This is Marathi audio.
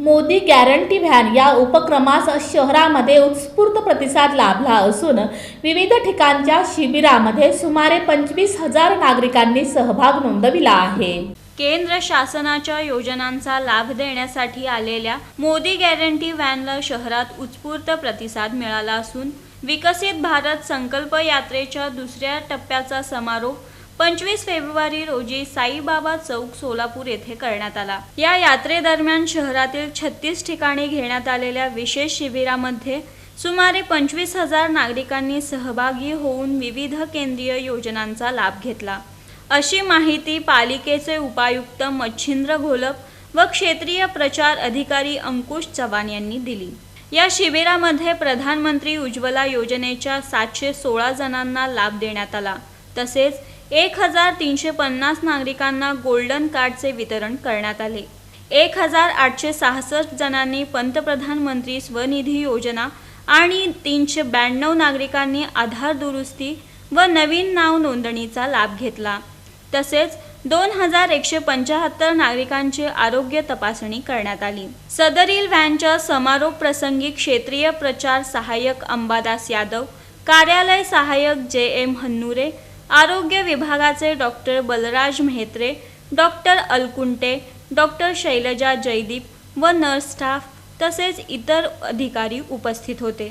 मोदी गॅरंटी व्हॅन या उपक्रमास शहरामध्ये उत्स्फूर्त प्रतिसाद लाभला असून विविध ठिकाणच्या शिबिरामध्ये सुमारे पंचवीस हजार नागरिकांनी सहभाग नोंदविला आहे. केंद्र शासनाच्या योजनांचा लाभ देण्यासाठी आलेल्या मोदी गॅरंटी व्हॅनला शहरात उत्स्फूर्त प्रतिसाद मिळाला असून विकसित भारत संकल्प यात्रेच्या दुसऱ्या टप्प्याचा समारोप पंचवीस फेब्रुवारी रोजी साईबाबा चौक सोलापूर येथे करण्यात आला. या यात्रेदरम्यान शहरातील छत्तीस ठिकाणी घेण्यात आलेल्या विशेष शिबिरामध्ये सुमारे पंचवीस हजार नागरिकांनी सहभागी होऊन विविध केंद्रीय योजनांचा लाभ घेतला. अशी माहिती पालिकेचे उपायुक्त मच्छिंद्र घोलप व क्षेत्रीय प्रचार अधिकारी अंकुश चव्हाण यांनी दिली. या शिबिरामध्ये प्रधानमंत्री उज्ज्वला योजनेच्या सातशे सोळा जणांना लाभ देण्यात आला. तसेच एक हजार तीनशे पन्नास नागरिकांना गोल्डन कार्डचे वितरण करण्यात आले. एक हजार आठशे सहासष्ट जणांनी पंतप्रधानमंत्री स्वनिधी योजना आणि तीनशे ब्याण्णव नागरिकांनी आधार दुरुस्ती व नवीन नाव नोंदणीचा लाभ घेतला. तसेच दोन हजार एकशे पंचाहत्तर नागरिकांची आरोग्य तपासणी करण्यात आली. सदरील व्हॅनच्या समारोप प्रसंगी क्षेत्रीय प्रचार सहाय्यक अंबादास यादव कार्यालय सहाय्यक जे एम हन्नुरे आरोग्य विभागाचे doctor Balraj Mhetre doctor Alkunte doctor Shailaja Jaydeep व नर्स स्टाफ तसेच इतर अधिकारी उपस्थित होते.